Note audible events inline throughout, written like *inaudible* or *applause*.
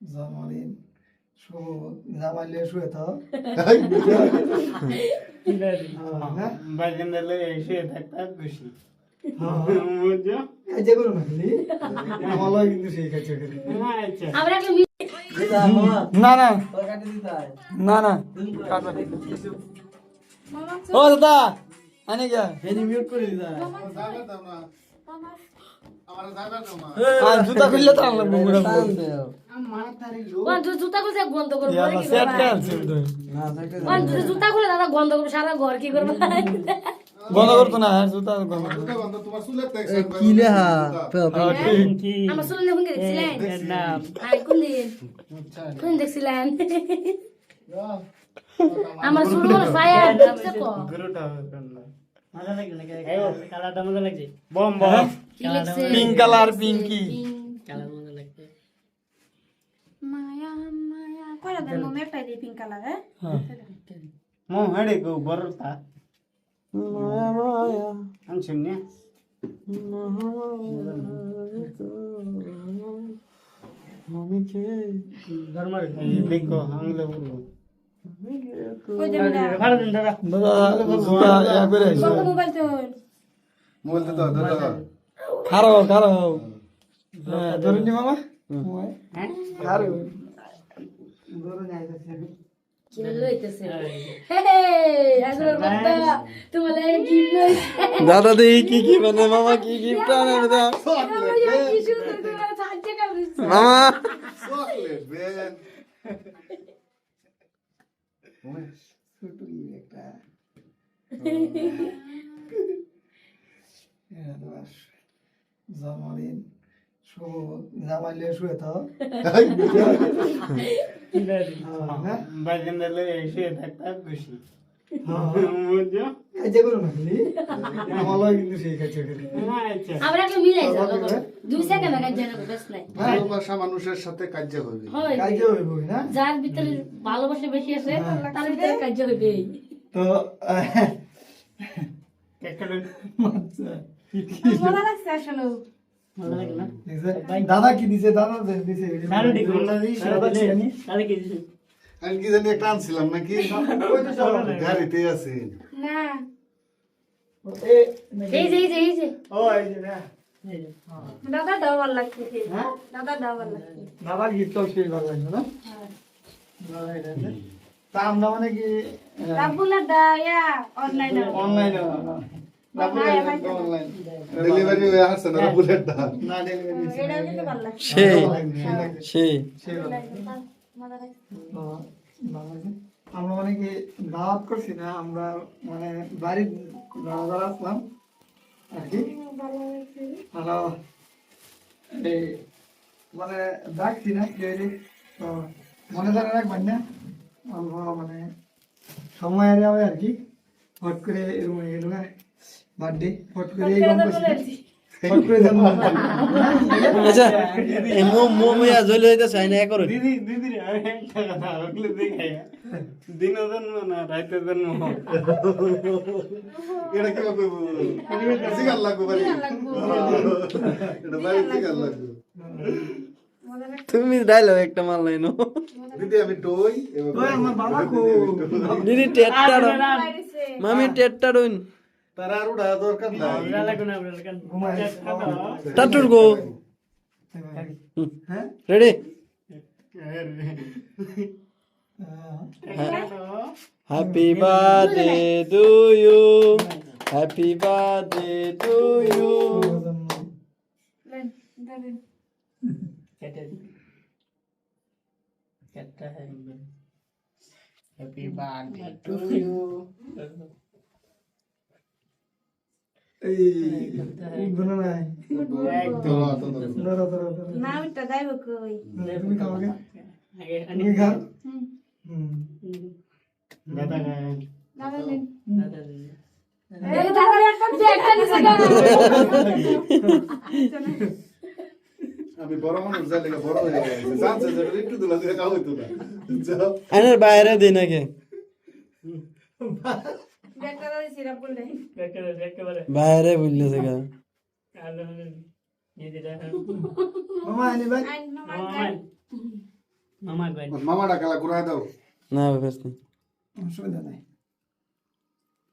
জন্মদিন শুভ জামাইলে শুয়ে না খুশি হ্যাঁ না আচ্ছা না না না না ও দাদা আনে গিয়া মিউট করে দিদা জুতা খুললে তো আনলাম মুগুড়া জুতা খুলছে গন্ধ করব জুতা খুলে দাদা গন্ধ করব সারা ঘর কি করব? বন্ধ করতো না আর জুতা বন্ধ করতো। কি লেহা হ্যাঁ, আমার কোন দেখছিলেন? কোন দিন কোন দেখছিলেন? আমার শুনলে কোনো ফায়ার দেখছে কো। পিঙ্ক কালার পিঙ্কি কালার লাগছে। মায়া মায়া। কয়টা দেন? মম একটাই পিঙ্ক কালার হ্যাঁ? মো হেডে গো বড়টা আমি দেখো বলব। ইয়া খারো হ্যাঁ মামা হ্যাঁ দাদা দেখি কি কি মানে মামা কি গিফট আনে মামা একটা এরা তো আর জন্মদিন শুভ জামাইলে শুয়ে তো হ্যাঁ বাজেন্দা লই এসে থাকতা খুশি হ্যাঁ আচ্ছা। ভালোবাসা মানুষের সাথে কার্য হয়। হইব না? যার ভিতরে ভালোবাসা বেশি আছে তার ভিতরে কার্য হইবে তো একটা আচ্ছা? দাদা কি দিছে? দাদা কি দিছে? আমি কি জানি একটা আনছিলাম নাকি? *laughs* গাড়িতে আছে। না। এই যে এই যে এই যে ও এই যে না দাদা ডাবল লাগছে দাদা ডাবল লাগছে। দাদার গিফট সেই ভালো লাগবে না? দাদা এটা আছে। তা আমরা মানে কি ডাবুলা ডায়া অনলাইনে অনলাইনে অনলাইন ডেলিভারি হয়ে আসছে না বুলেটটা না ডেলিভারি এটা কিন্তু ভালো লাগছে। সেই সেই আমরা মানে কি দাওয়াত করছি না, আমরা মানে বাড়ির যারা আসলাম আর কি। ভালো, এই মানে ডাকছি না কেউ তো মনে ধরে রাখবেন না অল্প মানে সময় আর যাবে আর কি। হট করে এরকম হয়ে গেল বার্থডে হট করে এই গম আচ্ছা মো মো মিয়া জ্বলে হইতে চাই না করো দিদি দিদি রে, আমি একটা কথা ওগুলো দেখাই দিন জন্ম না রাইতে জন্ম। এটা কি হবে সিগার লাগবে বাড়ি এটা বাড়ি সিগার লাগবে। তুমি ডাইলগ একটা মাল লাইনো। দিদি আমি টই এবার ওই আমার বাবা কো দিদি টেটটা মামি টেটটা ডন তারা আর উড়া দরকার নাই ঘুমায় টাটুর গো হ্যাঁ ready ah, happy birthday to you happy birthday to you জন্ম। Happy birthday to আমি বড় মানুষ যাই লেগে বড় হয়ে গেছে। জানছে যে একটু দুলা দিয়ে খাওয়া হইতো না। আইনের বাইরে দিই নাকি বাইরে বুঝলেছে গা মামা ডাকালা ঘুরাই দাও। না অসুবিধা নাই।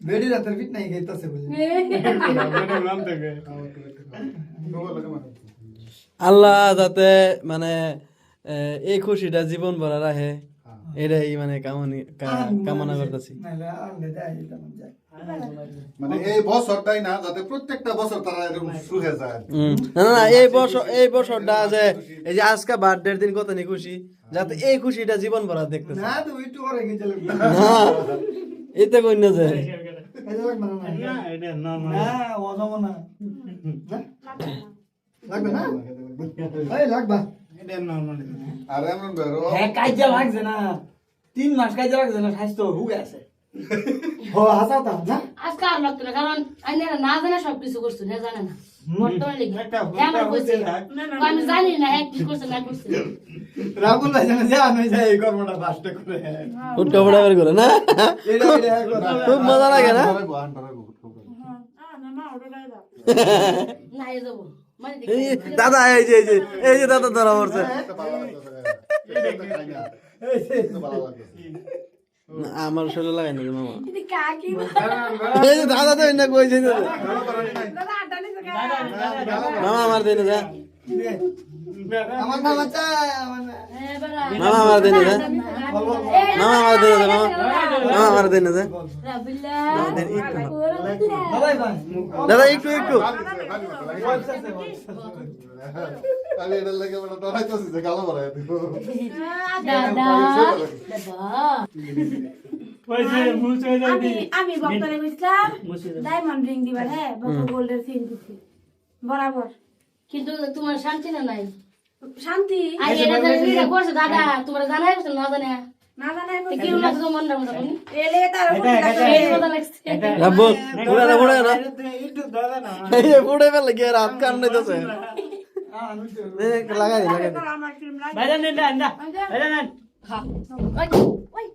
বেডি রাতে ফিট নাই নাম থেকে *laughs* আল্লাহ যাতে মানে এই খুশিটা জীবন ভরা রাখে এটাই মানে কামনি করতেছি। মানে এই বছরটাই না যাতে প্রত্যেকটা বছর তারা এরকম সুখে যায়। হুম। না না, এই বছর এই বছরটা যে এই যে আজকে বার্থডের দিন কত নি খুশি যাতে এই খুশিটা জীবন ভরা দেখতেছে। না তুমি একটু করে না যায় কাজে লাগবে না না না এটা নরমাল না অজম না। না? লাগবে না? এই লাগবা। এটা নরমাল আর এমন বেরো। হ্যাঁ কাজে লাগছে না। তিন মাস কাজে লাগছে না স্বাস্থ্য হুগে আছে। ও হাসাও না আজকে আর লাগতো না কারণ আমি না না জানে সবকিছু করছ না জানে না বর্তমানে লিখে একটা হ্যাঁ আমার কইছে আমি জানি না হ্যাঁ কি করছে না করছে রাহুল ভাই জানে যা আমি যাই এই কর্মটা ফাস্টে করে উটকা পড়া বের করে না এটা এটা কথা খুব মজা লাগে না মানে দাদা এই যে এই যে এই যে দাদা ধরা পড়ছে আমার শরীরে লাগাই না মামা? যে দাদা তো না কইছে? মামা আমার দেন যা। হ্যাঁ বেড়া মামা আমার দেন যা। মামা আমার দেন যা মামা। আমার দেন যা। ভাই দাদা একটু একটু। তাহলে এটার লাগে মানে ধরাইতেছি যে ভরাই দিব। দাদা হয়ে আমি আমি বক্তরে কইছিলাম ডায়মন্ড রিং দিবা হ্যাঁ বক্ত গোল্ডের সিন দিছি বরাবর কিন্তু তোমার শান্তি না নাই শান্তি দাদা তোমার জানাই না জানে মনে ফেলে আর হাত কান লাগাই দে লাগাই দে আমার ক্রিম লাগে বাইরে নেন না বাইরে নেন ওই ওই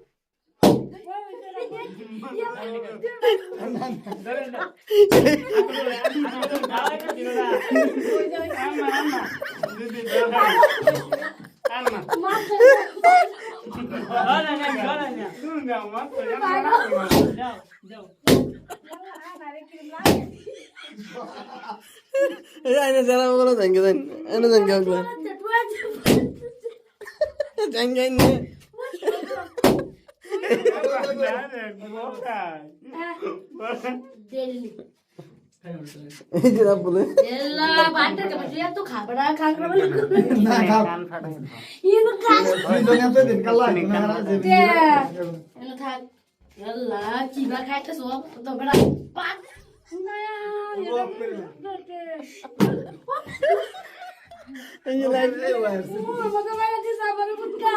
এই আইনে যারা বলো জাঙ্গে জান এনে জাঙ্গে ওগুলো জাঙ্গে আইনে দেলি বান্টার কে বা খাইতে সব তো বড় পাক এই যে লাইট আমাকে বাইরে দিছ আমার বুদ্ধা